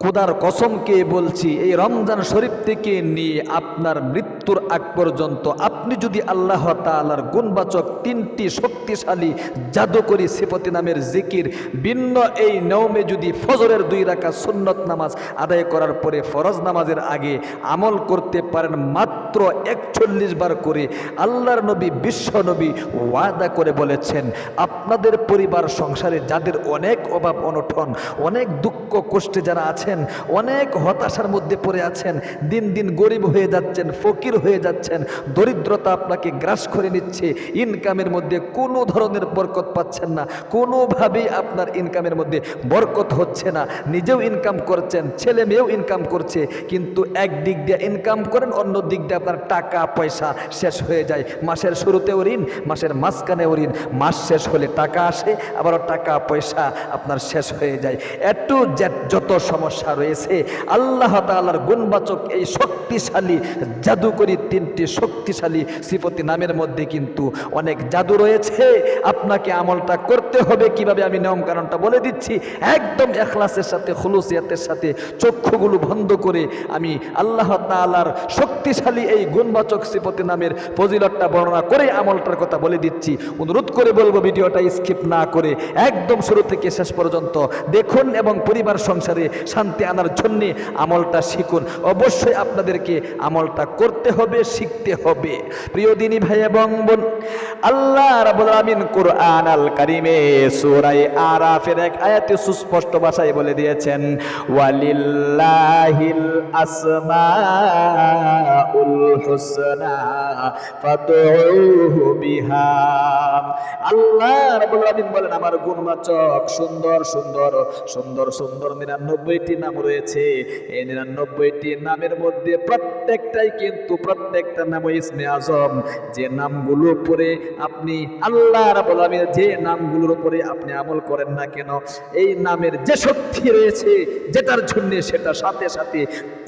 খোদার কসমকে বলছি, এই রমজান শরীফ থেকে নিয়ে আপনার মৃত্যুর আগ পর্যন্ত আপনি যদি আল্লাহ তালার গুণবাচক তিনটি শক্তিশালী জাদুকরি সিফতি নামের জিকির, ভিন্ন এই নৌমে যদি ফজরের দুই রাখা সুন্নত নামাজ আদায় করার পরে ফরজ নামাজের আগে আমল করতে পারেন মাত্র একচল্লিশ বার করে আল্লাহর নবী, বিশ্ব নবী ওয়াদা করে বলেছেন, আপনাদের পরিবার, সংসারে যাদের অনেক অভাব, অনটন, অনেক দুঃখ, কষ্টে যারা আছেন, অনেক হতাশার মধ্যে পড়ে আছেন, দিন দিন গরিব হয়ে যাচ্ছেন, ফকির হয়ে যাচ্ছেন, দরিদ্রতা আপনাকে গ্রাস করে নিচ্ছে ইনকামের মধ্যে কোনো ধরনের বরকত পাচ্ছেন না, কোনোভাবেই আপনার ইনকামের মধ্যে বরকত হচ্ছে না, নিজেও ইনকাম করছেন ছেলে মেয়েও ইনকাম করছে, কিন্তু এক দিক দিয়ে ইনকাম করেন অন্য দিক দিয়ে আপনার টাকা, পয়সা শেষ হয়ে যায়। মাসের শুরুতেও ঋণ, মাসের মাঝখানেও ঋণ। মাস শেষ হলে টাকা আসে, আবারও টাকা, পয়সা আপনার শেষ হয়ে যায়। একটু যত সমস্যা রয়েছে, আল্লাহ তাআলার গুণবাচক এই শক্তিশালী, জাদুকরি তিনটি শক্তিশালী শ্রীপতি নামের মধ্যে কিন্তু অনেক জাদু রয়েছে। আপনাকে আমলটা করতে হবে। কীভাবে আমি নিয়ম কারণটা বলে দিচ্ছি? একদম এখলাসের সাথে, খুলুসিয়াতের সাথে চক্ষুগুলো বন্ধ করে আমি আল্লাহ তাআলার শক্তিশালী এই গুণবাচক সিফতি নামের ফজিলতটা বর্ণনা করে আমলটার কথা বলে দিচ্ছি। অনুরোধ করে বলব ভিডিওটা স্কিপ না করে একদম শুরু থেকে শেষ পর্যন্ত দেখুন এবং পরিবার সংসারে শান্তি আনার জন্যে আমলটা শিখুন। অবশ্যই আপনাদেরকে আমলটা করতে হবে, শিখতে হবে। প্রিয় দিনী ভাই এবং বোন, আল্লাহ রাব্বুল আমিন কোরআন আল কারিমে সূরা আরাফের এক আয়াতে সুস্পষ্ট ভাষায় বলে দিয়েছেন, ওয়ালিল্লাহিল আসমাউল হুসনা, ফাদউহু বিহা। আল্লাহ রাব্বুল আলামিন বলেন, আমার গুণবাচক, সুন্দর সুন্দর সুন্দর সুন্দর নিরানব্বইটি নাম রয়েছে। এই নিরানব্বইটি নামের মধ্যে প্রত্যেকটাই কিন্তু প্রত্যেকটা নাম ইসমে আজম। যে নামগুলো পরে আপনি আল্লাহ আমিন যে নামগুলোর উপরে আপনি আমল করেন না কেন, এই নামের যে শক্তি রয়েছে, যেটার জন্য সেটা সাথে সাথে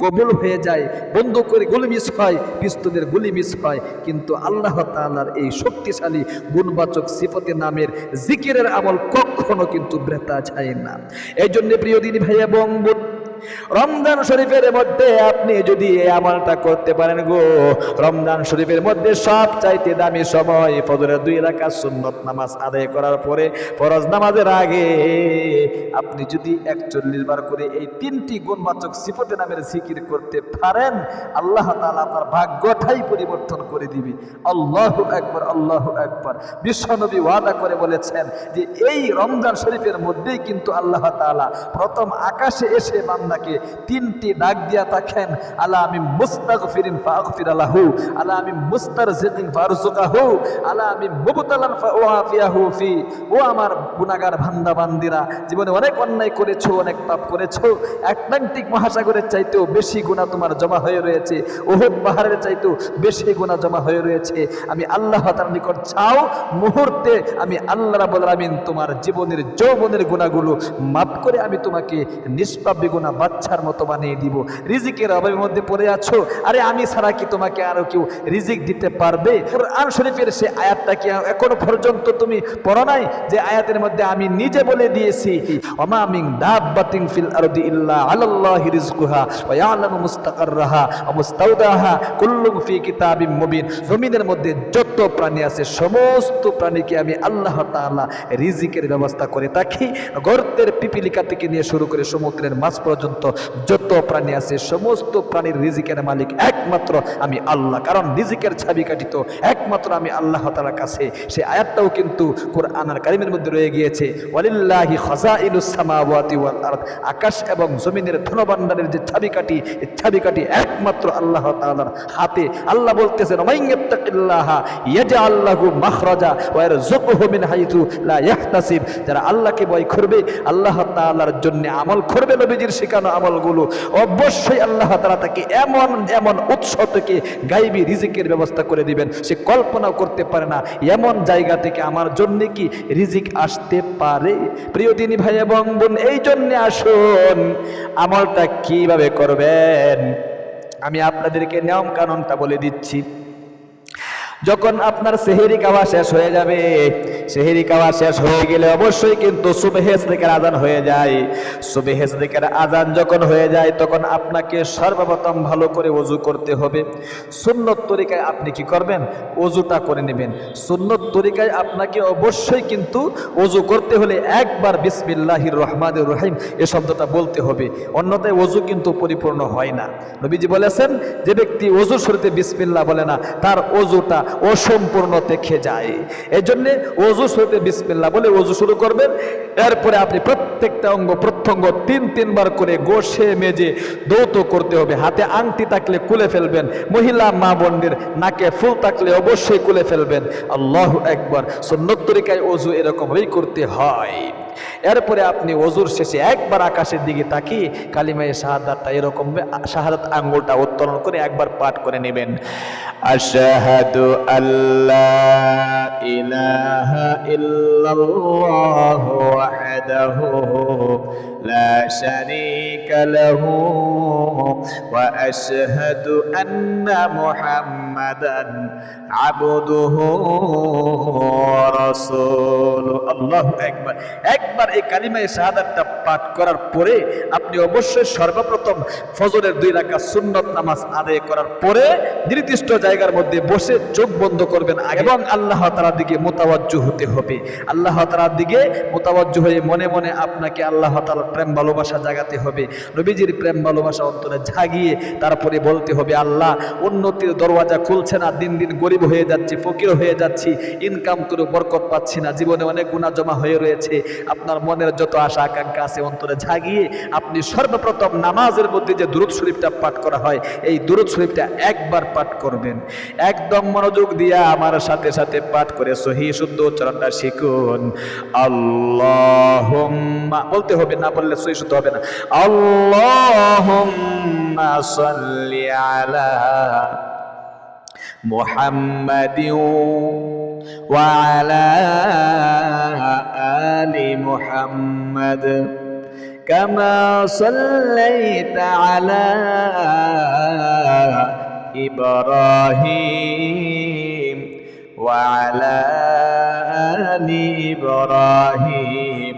কবুল হয়ে যায় বন্ধ করে গুলি মিস হয়, পিস্তলের গুলি মিস হয়, কিন্তু আল্লাহ তাআলার এই শক্তিশালী, গুণবাচক সিফতে নামের জিকিরের আমল কখনো কিন্তু ব্রেতা যায় না। এই জন্য প্রিয় দিনী ভাই এবং রমজান শরীফের মধ্যে আপনি যদি এই আমলটা করতে পারেন গো, রমজান শরীফের মধ্যে সব চাইতে দামি সময় ফজরের দুই রাকাত সুন্নত নামাজ আদায় করার পরে ফরজ নামাজের আগে আপনি যদি একচল্লিশ বার করে এই তিনটি গুণবাচক সিফতে নামের জিকির করতে পারেন, আল্লাহ তাআলা আপনার ভাগ্যটাই পরিবর্তন করে দিবে। আল্লাহ একবার আল্লাহ একবার বিশ্বনবী ওয়াদা করে বলেছেন যে এই রমজান শরীফের মধ্যেই কিন্তু আল্লাহ তাআলা প্রথম আকাশে এসে বান্দাকে তিনটি ডাক দিয়া থাকেন আলা আমি মুস্তাগফিরিন ফাগফির আলাহু আলা আমি ফারজুকাহু আলা আমি মুবতালান ফাওয়াফিয়াহু ফি, ও আমার গুনাহগার বান্দা বান্দিরা জীবনে অনেক অন্যায় করেছ, অনেক পাপ করেছ আটলান্টিক মহাসাগরের চাইতেও বেশি গুনাহ তোমার জমা হয়ে রয়েছে পাহাড়ের চাইতেও বেশি জমা হয়ে রয়েছে, আমি আল্লাহ তার নিকট চাও, মুহূর্তে আমি আল্লাহ রাব্বুল আলামিন তোমার জীবনের যৌবনের গুণাগুলো মাফ করে আমি তোমাকে নিষ্পাপ বেগুনা বাচ্চার মতো বানিয়ে দিব, রিজিকের অভাবের মধ্যে পড়ে আছো? আরে আমি ছাড়া কি তোমাকে আরও কেউ রিজিক দিতে পারবে? কোরআন শরীফের সে আয়াতটা কি এখনও পর্যন্ত তুমি পড়ো নাই? যে আয়াতের মধ্যে আমি নিজে বলে দিয়েছি দাব্বাতিন ফিল আরদি ইল্লা রিজকুহা ফি কিতাবিম মুবিন। জমিনের মধ্যে যত প্রাণী আছে, সমস্ত প্রাণীকে আমি আল্লাহ তাআলা রিজিকের ব্যবস্থা করে থাকি। গর্তের পিপিলিকা থেকে নিয়ে শুরু করে সমুদ্রের মাছ পর্যন্ত যত প্রাণী আছে, সমস্ত প্রাণীর রিজিকের মালিক একমাত্র আমি আল্লাহ। কারণ রিজিকের ছাবি কাটিত একমাত্র আমি আল্লাহ তাআলার কাছে। সে আয়াতটাও কিন্তু কোরআনের কারিমের মধ্যে রয়ে গিয়েছে, ওয়ালিল্লাহি খাজাইনুস সামাওয়াতি ওয়াল আকাশ এবং জমিনের ধনভাণ্ডারের যে ছাবিকাঠি এই ছাবিকাঠি একমাত্র আল্লাহ তাআলার হাতে। আল্লাহ বলতেছেন মাখরাজা মিন হাইথু লা ইয়াহতাসিব। যারা আল্লাহকে ভয় করবে, আল্লাহ তাআলার জন্য আমল করবে নবীজির শেখানো আমলগুলো। অবশ্যই আল্লাহ তাআলা তাকে এমন এমন উৎস থেকে গাইবি রিজিকের ব্যবস্থা করে দিবেন। সে কল্পনাও করতে পারে না, এমন জায়গা থেকে আমার জন্যে কি রিজিক আসতে পারে? প্রিয় তিনি ভাই এবং বোন, এই জন্যে আসুন, আমলটা কীভাবে করবেন? আমি আপনাদেরকে নিয়ম কানুনটা বলে দিচ্ছি। যখন আপনার সেহেরি খাওয়া শেষ হয়ে যাবে, সেহেরি খাওয়া শেষ হয়ে গেলে অবশ্যই কিন্তু সুবেহেজ দিকের আজান হয়ে যায়। সুবেহেজ দিকের আজান যখন হয়ে যায়, তখন আপনাকে সর্বপ্রথম ভালো করে ওযু করতে হবে। সুন্নত তরিকায় আপনি কি করবেন? ওযুটা করে নেবেন। সুন্নত তরিকায় আপনাকে অবশ্যই কিন্তু ওযু করতে হলে একবার বিসমিল্লাহির রহমান রহিম এ শব্দটা বলতে হবে। অন্যথায় ওযু কিন্তু পরিপূর্ণ হয় না। নবীজি বলেছেন, যে ব্যক্তি ওযু শুরুতে বিসমিল্লা বলে না, তার ওযুটা অসম্পূর্ণ দেখে যায়। এই জন্যে ওযু শুরুতে বিসমিল্লাহ বলে ওযু শুরু করবেন। এরপরে আপনি প্রত্যেকটা অঙ্গ, প্রত্যঙ্গ তিন, তিনবার করে গোসে মেজে দৌত করতে হবে। হাতে আংটি থাকলে কুলে ফেলবেন। মহিলা, মা বোনদের নাকে ফুল থাকলে অবশ্যই কুলে ফেলবেন। আল্লাহ একবার সুন্নত তরিকায় ওযু এরকমই করতে হয়। এরপরে আপনি অজুর শেষে একবার আকাশের দিকে তাকিয়ে কালিমায় শাহাদাতটা এরকম, শাহাদাত আঙ্গুলটা উত্তোলন করে একবার পাঠ করে নেবেন। আশাহাদু আল্লাহ ইলাহা ইল্লাল্লাহ লা শারীকা লাহু আন্না মুহাম্মাদান আবদুহু ওয়া রাসূলুহু আল্লাহু আকবার একবার এই কালিমায়ে শাহাদাতটা পাঠ করার পরে আপনি অবশ্যই সর্বপ্রথম ফজরের দুই রাকাত সুন্নত নামাজ আদায় করার পরে নির্দিষ্ট জায়গার মধ্যে বসে চোখ বন্ধ করবেন এবং আল্লাহ তাআলার দিকে মোতাবজ্জ হতে হবে। আল্লাহ তাআলার দিকে মোতাবজ্জ হয়ে মনে মনে আপনাকে আল্লাহ তাআলার প্রেম ভালোবাসা জাগাতে হবে। নবীজির প্রেম ভালোবাসা অন্তরে জাগিয়ে তারপরে বলতে হবে, আল্লাহ, উন্নতির দরওয়াজা খুলছে না, দিন দিন গরিব হয়ে যাচ্ছি, ফকির হয়ে যাচ্ছি ইনকাম করে বরকত পাচ্ছি না, জীবনে অনেক গুণা জমা হয়ে রয়েছে, আপনার মনের যত আশা, আকাঙ্ক্ষা আছে অন্তরে জাগিয়ে আপনি সর্বপ্রথম নামাজের মধ্যে যে দুরুদ শরীফটা পাঠ করা হয়, এই দুরুদ শরীফটা একবার পাঠ করবেন। একদম মনোযোগ দিয়া আমার সাথে সাথে পাঠ করে সহি, শুদ্ধ উচ্চারণটা শিখুন। আল্লাহ বলতে হবে না বললে সহি শুদ্ধ হবে না আল্লাহ সাল্লি আলা محمد وعلى آل محمد كما صليت على إبراهيم وعلى آل إبراهيم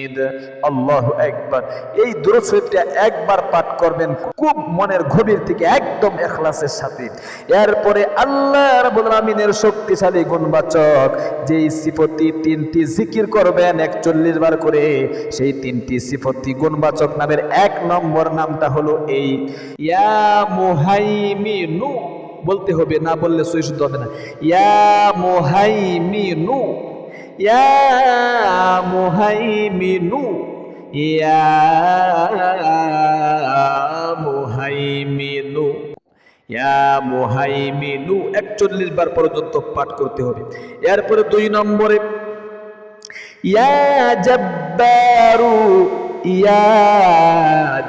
একবার এই একবার পাঠ করবেন, খুব মনের গভীর থেকে একদম এখলাসের সাথে। এরপরে আল্লাহ রাবুল শক্তিশালী গুণবাচক যে সিফতি তিনটি জিকির করবেন, একচল্লিশ বার করে, সেই তিনটি সিফতি গুণবাচক নামের এক নম্বর নামটা হলো এই। ইয়া বলতে হবে না বললে সহিষ্ণু হবে না। ইয়া মুহাইমিনু ইয়া মুহাইমিনু ইয়া মুহাইমিনু ইয়া মুহাইমিনু, একচল্লিশ বার পর্যন্ত পাঠ করতে হবে। এরপরে দুই নম্বরে, ইয়া জব্বারু ইয়া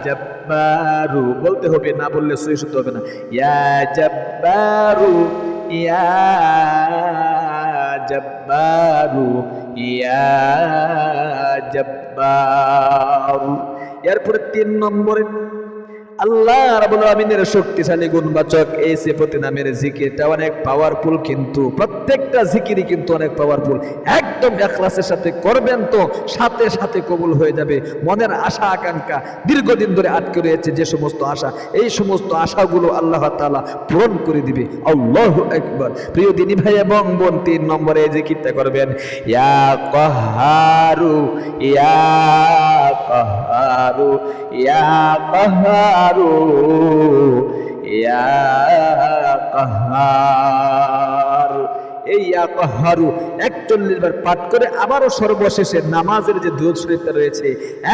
জব্বারু, বলতে হবে, না বললে সই শুদ্ধ হবে না। ইয়া জব্বারু, ইয়া জব্বারু ইয়া জব্বারু এরপরে তিন নম্বরে আল্লাহ রাবুল আমিনের শক্তিশালী গুণবাচক এই সিফতি নামের জিকিরটা অনেক পাওয়ারফুল কিন্তু, প্রত্যেকটা জিকিরই কিন্তু অনেক পাওয়ারফুল একদম এখলাসের সাথে করবেন তো, সাথে সাথে কবুল হয়ে যাবে। মনের আশা, আকাঙ্ক্ষা দীর্ঘদিন ধরে আটকে রয়েছে যে সমস্ত আশা, এই সমস্ত আশাগুলো আল্লাহ তাআলা পূরণ করে দিবে। আল্লাহ একবার প্রিয় দিনী ভাই এবং বোন, তিন নম্বরে এই জিকিরটা করবেন। ইয়া কহারু ইয়া কহারু ইয়া কহারু। ইয়া কাহার এই ইয়া কাহারু একচল্লিশ বার পাঠ করে আবারও সর্বশেষে নামাজের যে দুধ শরীফটা রয়েছে,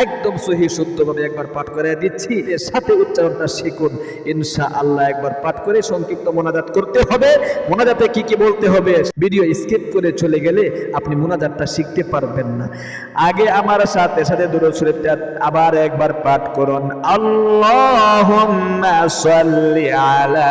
একদম সহি শুদ্ধভাবে একবার পাঠ করে দিচ্ছি। এর সাথে উচ্চারণটা শিখুন। ইনশা আল্লাহ একবার পাঠ করে সংক্ষিপ্ত মোনাজাত করতে হবে। মোনাজাতে কি কি বলতে হবে ভিডিও স্কিপ করে চলে গেলে আপনি মোনাজাতটা শিখতে পারবেন না। আগে আমার সাথে সাথে দুরুদ শরীফটা আবার একবার পাঠ করুন। আল্লাহুম্মা সাল্লি আলা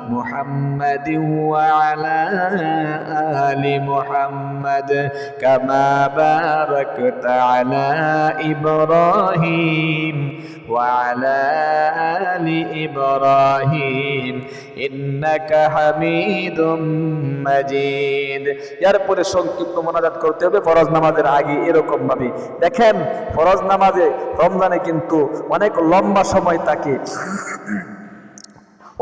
محمد وعلى آل محمد كما باركت على إبراهيم وعلى آل إبراهيم إنك حميد مجيد এরপরে সংক্ষিপ্ত মোনাজাত করতে হবে ফরজ নামাজের আগে এরকম ভাবে দেখেন ফরজ নামাজে রমজানে কিন্তু অনেক লম্বা সময় থাকে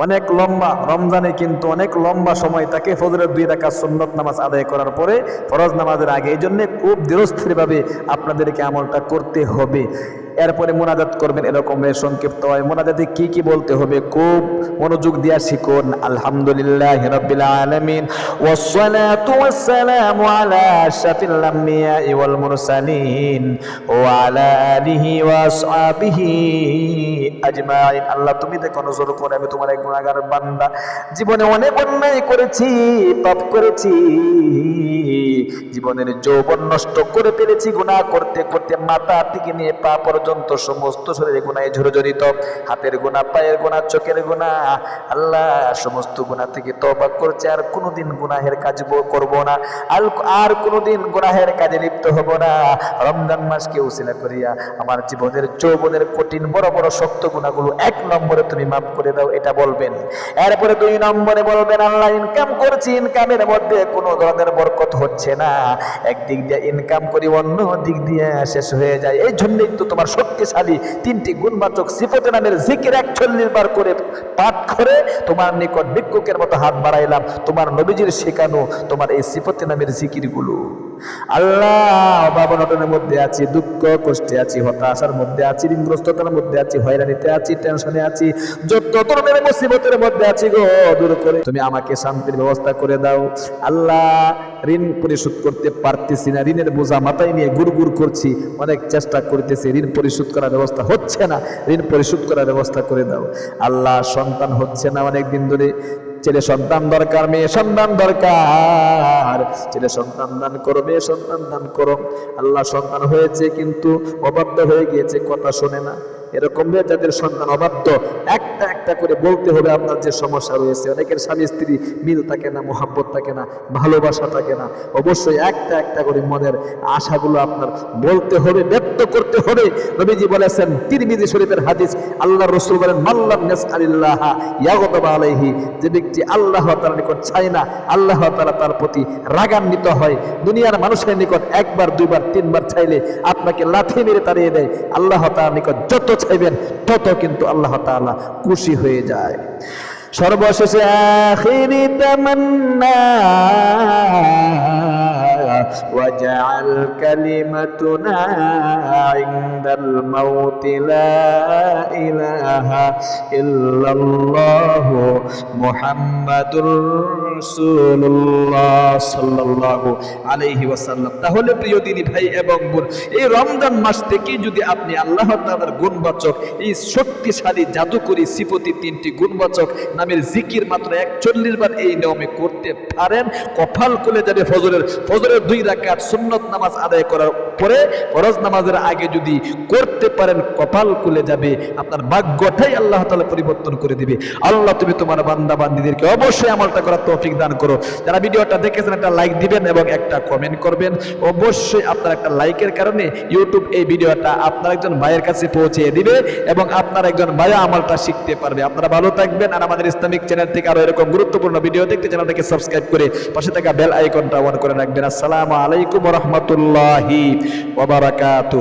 অনেক লম্বা, রমজানে কিন্তু অনেক লম্বা সময় তাকে ফজরের দুই রাখা সুন্নত নামাজ আদায় করার পরে ফরজ নামাজের আগে। এই জন্যে খুব দৃঢ়স্থিরভাবে আপনাদেরকে আমলটা করতে হবে। এরপরে মোনাজাত করবেন এরকম সংক্ষিপ্ত হয়। মোনাজাতে কি কি বলতে হবে? খুব মনোযোগ দিয়া শিখুন। আলহামদুলিল্লাহ রাব্বিল আলামিন। ওয়াসসালাতু ওয়াসসালামু আলা আশরাফিল আম্বিয়াই ওয়াল মুরসালিন। ওয়া আলা আলিহি ওয়া আসহাবিহি আজমাইন। আল্লাহ, তুমি দেখো নজর করে, আমি তোমার এক গুণাগার বান্দা। জীবনে অনেক অন্যায় করেছি, পাপ করেছি। জীবনের যৌবন নষ্ট করে ফেলেছি গুনাহ করতে করতে মাথা থেকে নিয়ে পা পর্যন্ত সমস্ত শরীরে গুনায় ঝরঝরিত। হাতের গুনাহ পায়ের গুনাহ চোখের গুনাহ আল্লাহ সমস্ত গুনাহ থেকে তওবা করছে, আর কোনোদিন গুনাহের কাজ করব না। আর আর কোনোদিন গুনাহের কাজে লিপ্ত হব না। রমজান মাসকে উসিলা করিয়া আমার জীবনের যৌবনের কঠিন, বড় বড়, শক্ত গুণাগুলো এক নম্বরে তুমি মাফ করে দাও, এটা বলবেন। এরপরে দুই নম্বরে বলবেন, আল্লাহ ইনকাম করছি, ইনকামের মধ্যে কোনো ধরনের বরকত হচ্ছে না। একদিক দিয়ে ইনকাম করি অন্য দিক দিয়ে শেষ হয়ে যায়। এই জন্যই তো তোমার শক্তিশালী তিনটি গুণবাচক সিফতে নামের জিকির একচল্লিশ বার করে পাঠ করে তোমার নিকট ভিক্ষুকের মতো হাত বাড়াইলাম। তোমার নবীজির শেখানো তোমার এই সিপতে নামের জিকিরগুলো। আল্লাহ অভাব অনটনের মধ্যে আছি, দুঃখ, কষ্টে আছি, হতাশার মধ্যে আছি, ঋণগ্রস্ততার মধ্যে আছি, হয়রানিতে আছি, টেনশনে আছি, যত ধরনের মুসিবতের মধ্যে আছি গো, দূর করে। তুমি আমাকে শান্তির ব্যবস্থা করে দাও। আল্লাহ, ঋণ পরিশোধ করতে পারতেছি না, ঋণের বোঝা মাথায় নিয়ে গুড় গুড় করছি, অনেক চেষ্টা করতেছি, ঋণ পরিশোধ করার ব্যবস্থা হচ্ছে না, ঋণ পরিশোধ করার ব্যবস্থা করে দাও। আল্লাহ, সন্তান হচ্ছে না অনেক দিন ধরে ছেলে সন্তান দরকার, মেয়ে সন্তান দরকার। ছেলে সন্তান দান করো, মেয়ে সন্তান দান করো। আল্লাহ সন্তান হয়েছে কিন্তু অবাধ্য হয়ে গিয়েছে, কথা শোনে না। এরকম ভাবে যাদের সন্তান অবাধ্য, একটা একটা করে বলতে হবে আপনার যে সমস্যা রয়েছে। অনেকের স্বামী স্ত্রী মিল থাকে না, মোহাব্বত থাকে না, ভালোবাসা থাকে না। অবশ্যই একটা একটা করে মনের আশাগুলো আপনার বলতে হবে, ব্যক্ত করতে হবে। নবীজি বলেছেন, তিরমিজি শরীফের হাদিস আল্লাহ রসুল বলেন মাল্লাম নাসআলিল্লাহ ইয়াগদাবা আলাইহি যে ব্যক্তি আল্লাহ তাআলার নিকট চায় না, আল্লাহ তাআলা তার প্রতি রাগান্বিত হয়। দুনিয়ার মানুষের নিকট একবার, দুইবার, তিনবার চাইলে আপনাকে লাথি মেরে তাড়িয়ে দেয়। আল্লাহ তাআলার নিকট যত চাইবেন তত কিন্তু আল্লাহ তাআলা খুশি হয়ে যায় সর্বশেষে আখিরি তামান্না واجعل كلمتنا عند الموت لا إله إلا الله محمد তাহলে প্রিয় ভাই এবং বোন, এই রমজান মাস থেকে যদি আপনি আল্লাহ গুণবাচক, এই শক্তিশালী সিপতি তিনটি গুণবাচক নামের জিকির মাত্র একচল্লিশ বার এই নিয়মে করতে পারেন খুলে যাবে ফজরের। ফজরের দুই সুন্নত নামাজ আদায় করার পরে ফরজ নামাজের আগে যদি করতে পারেন, কপাল খুলে যাবে, আপনার ভাগ্যটাই আল্লাহ তালা পরিবর্তন করে দিবে। আল্লাহ তুমি তোমার বান্দা বান্দিদেরকে অবশ্যই আমলটা করার তো তৌফিক দান করো। যারা ভিডিওটা দেখেছেন, একটা লাইক দিবেন এবং একটা কমেন্ট করবেন। অবশ্যই আপনার একটা লাইকের কারণে ইউটিউব এই ভিডিওটা আপনার একজন ভাইয়ের কাছে পৌঁছে দিবে এবং আপনার একজন ভাইয়া আমলটা শিখতে পারবে। আপনারা ভালো থাকবেন আর আমাদের ইসলামিক চ্যানেল থেকে আরও এরকম গুরুত্বপূর্ণ ভিডিও দেখতে চ্যানেলটাকে সাবস্ক্রাইব করে পাশে থাকা বেল আইকনটা অন করে রাখবেন। আসসালামু আলাইকুম রহমতুল্লাহি ওবারাকাতুহ